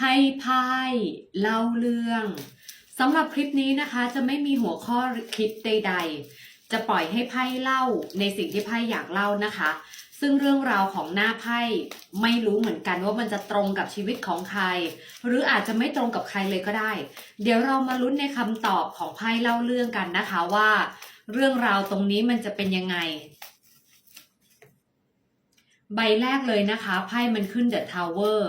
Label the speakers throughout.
Speaker 1: ให้ไพ่เล่าเรื่องสำหรับคลิปนี้นะคะจะไม่มีหัวข้อคลิปใด ๆ จะปล่อยให้ไพ่เล่าในสิ่งที่ไพ่อยากเล่านะคะ ซึ่งเรื่องราวของหน้าไพ่ไม่รู้เหมือนกันว่ามันจะตรงกับชีวิตของใคร หรืออาจจะไม่ตรงกับใครเลยก็ได้ เดี๋ยวเรามาลุ้นในคำตอบของไพ่เล่าเรื่องกันนะคะว่า เรื่องราวตรงนี้มันจะเป็นยังไง ใบแรกเลยนะคะไพ่มันขึ้น The Tower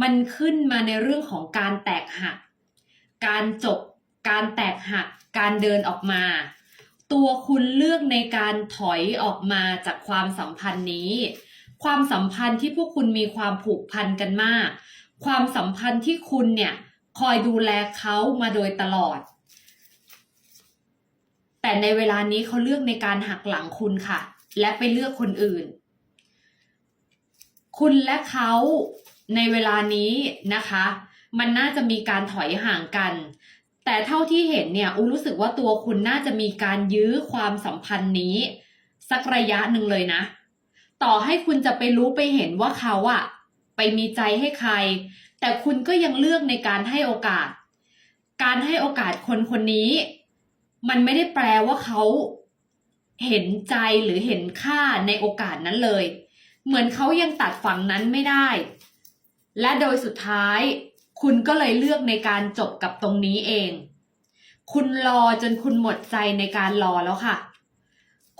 Speaker 1: มันขึ้นมาในเรื่องของการแตกหัก การจบ การแตกหัก การเดินออกมา ตัวคุณเลือกในการถอยออกมาจากความสัมพันธ์นี้ ความสัมพันธ์ที่พวกคุณมีความผูกพันกันมาก ความสัมพันธ์ที่คุณเนี่ยคอยดูแลเขามาโดยตลอด แต่ในเวลานี้เขาเลือกในการหักหลังคุณค่ะ และไปเลือกคนอื่น คุณและเขา ในเวลานี้นะคะ มันน่าจะมีการถอยห่างกัน แต่เท่าที่เห็นเนี่ยอูรู้สึกว่าตัวคุณน่าจะมีการยื้อความสัมพันธ์นี้ สักระยะหนึ่งเลยนะ ต่อให้คุณจะไปรู้ไปเห็นว่าเขาอะไปมีใจให้ใคร แต่คุณก็ยังเลือกในการให้โอกาส การให้โอกาสคนคนนี้ มันไม่ได้แปลว่าเขาเห็นใจหรือเห็นค่าในโอกาสนั้นเลย เหมือนเขายังตัดฝั่งนั้นไม่ได้ และโดยสุดท้าย คุณก็เลยเลือกในการจบกับตรงนี้เอง คุณรอจนคุณหมดใจในการรอแล้วค่ะ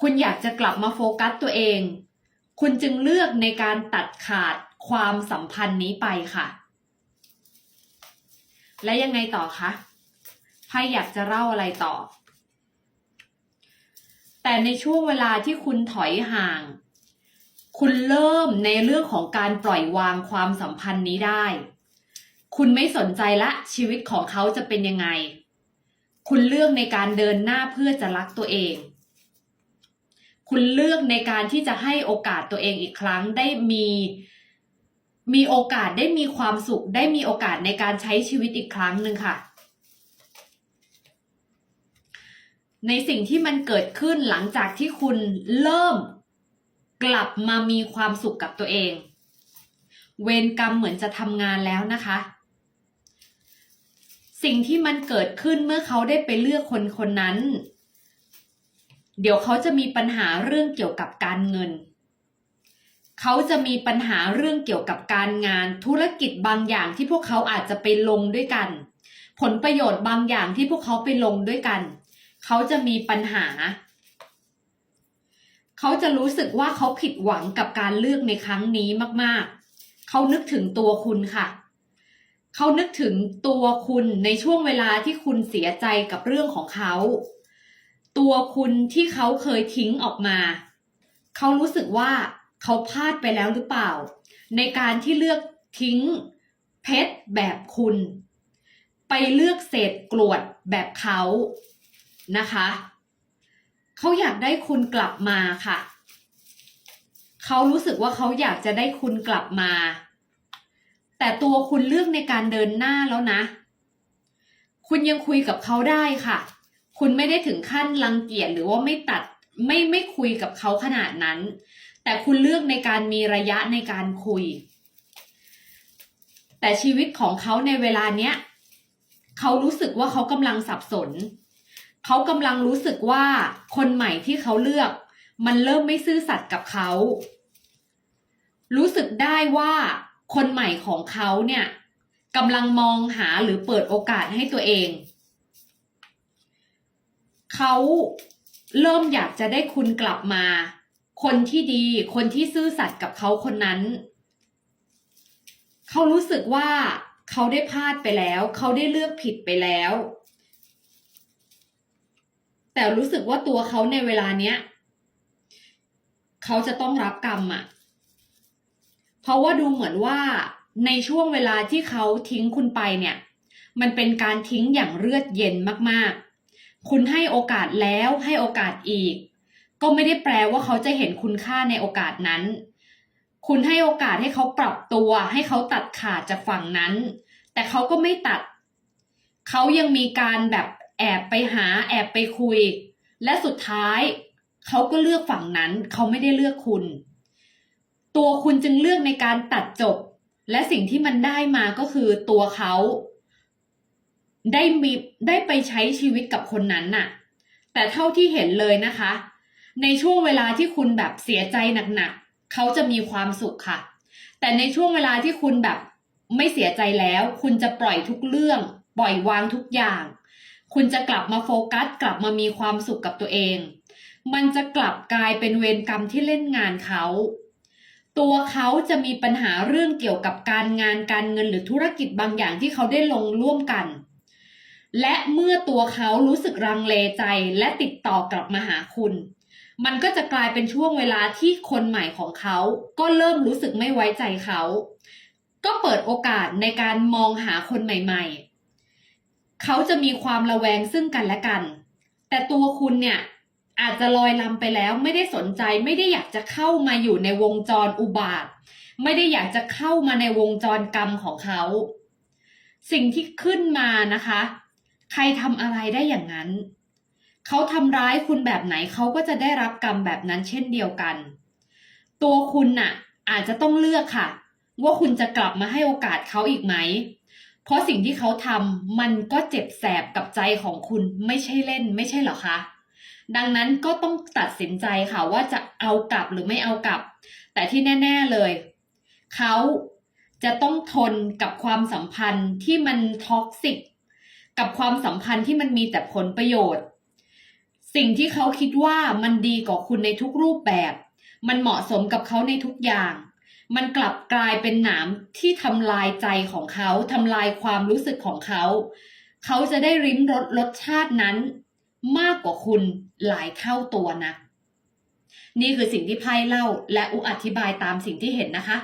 Speaker 1: คุณอยากจะกลับมาโฟกัสตัวเอง คุณจึงเลือกในการตัดขาดความสัมพันธ์นี้ไปค่ะ และยังไงต่อคะไพ่อยากจะเล่าอะไรต่อ แต่ในช่วงเวลาที่คุณถอยห่าง คุณเริ่มในเรื่องของการปล่อยวางความสัมพันธ์นี้ได้ คุณไม่สนใจละชีวิตของเขาจะเป็นยังไง คุณเลือกในการเดินหน้าเพื่อจะรักตัวเอง คุณเลือกในการที่จะให้โอกาสตัวเองอีกครั้งได้มีมีโอกาสได้มีความสุข ได้มีโอกาสในการใช้ชีวิตอีกครั้งหนึ่งค่ะ ในสิ่งที่มันเกิดขึ้นหลังจากที่คุณเริ่ม กลับมามีความสุขกับตัวเอง เวรกรรมเหมือนจะทำงานแล้วนะคะ สิ่งที่มันเกิดขึ้นเมื่อเขาได้ไปเลือกคนคนนั้น เดี๋ยวเขาจะมีปัญหาเรื่องเกี่ยวกับการเงิน เขาจะมีปัญหาเรื่องเกี่ยวกับการงานธุรกิจบางอย่างที่พวกเขาอาจจะไปลงด้วยกัน ผลประโยชน์บางอย่างที่พวกเขาไปลงด้วยกัน เขาจะมีปัญหา เขาจะรู้สึกว่าเขาผิดหวังกับการเลือกในครั้งนี้มากๆ เขานึกถึงตัวคุณค่ะ เขานึกถึงตัวคุณในช่วงเวลาที่คุณเสียใจกับเรื่องของเขา ตัวคุณที่เขาเคยทิ้งออกมา เขารู้สึกว่าเขาพลาดไปแล้วหรือเปล่า ในการที่เลือกทิ้งเพชรแบบคุณ ไปเลือกเศษกรวดแบบเขานะคะ เขาอยากได้คุณกลับมาค่ะ เขารู้สึกว่าเขาอยากจะได้คุณกลับมา แต่ตัวคุณเลือกในการเดินหน้าแล้วนะ คุณยังคุยกับเขาได้ค่ะ คุณไม่ได้ถึงขั้นรังเกียจหรือว่าไม่ตัดไม่ไม่คุยกับเขาขนาดนั้น แต่คุณเลือกในการมีระยะในการคุย แต่ชีวิตของเขาในเวลาเนี้ยเขารู้สึกว่าเขากำลังสับสน เขากำลังรู้สึกว่าคนใหม่ที่เขาเลือก มันเริ่มไม่ซื่อสัตย์กับเขา รู้สึกได้ว่าคนใหม่ของเขาเนี่ยกำลังมองหาหรือเปิดโอกาสให้ตัวเอง เขาเริ่มอยากจะได้คุณกลับมา คนที่ดี คนที่ซื่อสัตย์กับเขาคนนั้น เขารู้สึกว่าเขาได้พลาดไปแล้ว เขาได้เลือกผิดไปแล้ว แต่รู้สึกว่าตัวเขาในเวลาเนี้ยเขาจะต้องรับกรรมอะเพราะว่าดูเหมือนว่าในช่วงเวลาที่เขาทิ้งคุณไปเนี่ย มันเป็นการทิ้งอย่างเลือดเย็นมากๆ คุณให้โอกาสแล้วให้โอกาสอีก ก็ไม่ได้แปลว่าเขาจะเห็นคุณค่าในโอกาสนั้น คุณให้โอกาสให้เขาปรับตัว ให้เขาตัดขาดจากฝั่งนั้น แต่เขาก็ไม่ตัด เขายังมีการแบบ แอบไปหาแอบไปคุย และสุดท้ายเขาก็เลือกฝั่งนั้น เขาไม่ได้เลือกคุณ ตัวคุณจึงเลือกในการตัดจบ และสิ่งที่มันได้มาก็คือตัวเขาได้มีได้ไปใช้ชีวิตกับคนนั้นน่ะ แต่เท่าที่เห็นเลยนะคะ ในช่วงเวลาที่คุณแบบเสียใจหนักๆเขาจะมีความสุขค่ะ แต่ในช่วงเวลาที่คุณแบบไม่เสียใจแล้ว คุณจะปล่อยทุกเรื่อง ปล่อยวางทุกอย่าง คุณจะกลับมาโฟกัส กลับมามีความสุขกับตัวเอง มันจะกลับกลายเป็นเวรกรรมที่เล่นงานเขา ตัวเขาจะมีปัญหาเรื่องเกี่ยวกับการงานการเงินหรือธุรกิจบางอย่างที่เขาได้ลงร่วมกัน และเมื่อตัวเขารู้สึกรังเลใจและติดต่อกลับมาหาคุณ มันก็จะกลายเป็นช่วงเวลาที่คนใหม่ของเขา ก็เริ่มรู้สึกไม่ไว้ใจเขา ก็เปิดโอกาสในการมองหาคนใหม่ ๆ เขาจะมีความระแวงซึ่งกันและกัน แต่ตัวคุณเนี่ยอาจจะลอยลำไปแล้วไม่ได้สนใจไม่ได้อยากจะเข้ามาอยู่ในวงจรอุบาท ไม่ได้อยากจะเข้ามาในวงจรกรรมของเขา สิ่งที่ขึ้นมานะคะ ใครทำอะไรได้อย่างนั้น เขาทำร้ายคุณแบบไหนเขาก็จะได้รับกรรมแบบนั้นเช่นเดียวกัน ตัวคุณน่ะ อาจจะต้องเลือกค่ะ ว่าคุณจะกลับมาให้โอกาสเขาอีกไหม เพราะสิ่งที่เขาทำมันก็เจ็บแสบกับใจของคุณไม่ใช่เล่นไม่ใช่หรอคะ ดังนั้นก็ต้องตัดสินใจค่ะว่าจะเอากลับหรือไม่เอากลับ แต่ที่แน่ ๆเลย เขาจะต้องทนกับความสัมพันธ์ที่มันท็อกซิกกับความสัมพันธ์ที่มันมีแต่ผลประโยชน์ สิ่งที่เขาคิดว่ามันดีกว่าคุณในทุกรูปแบบ มันเหมาะสมกับเขาในทุกอย่าง มันกลับกลายเป็นหนามที่ทำลายใจของเขาทำลายความรู้สึกของเขา เขาจะได้ริมรสรสชาตินั้น มากกว่าคุณหลายเท่าตัวนะ นี่คือสิ่งที่ไพ่เล่าและอุอธิบายตามสิ่งที่เห็นนะคะ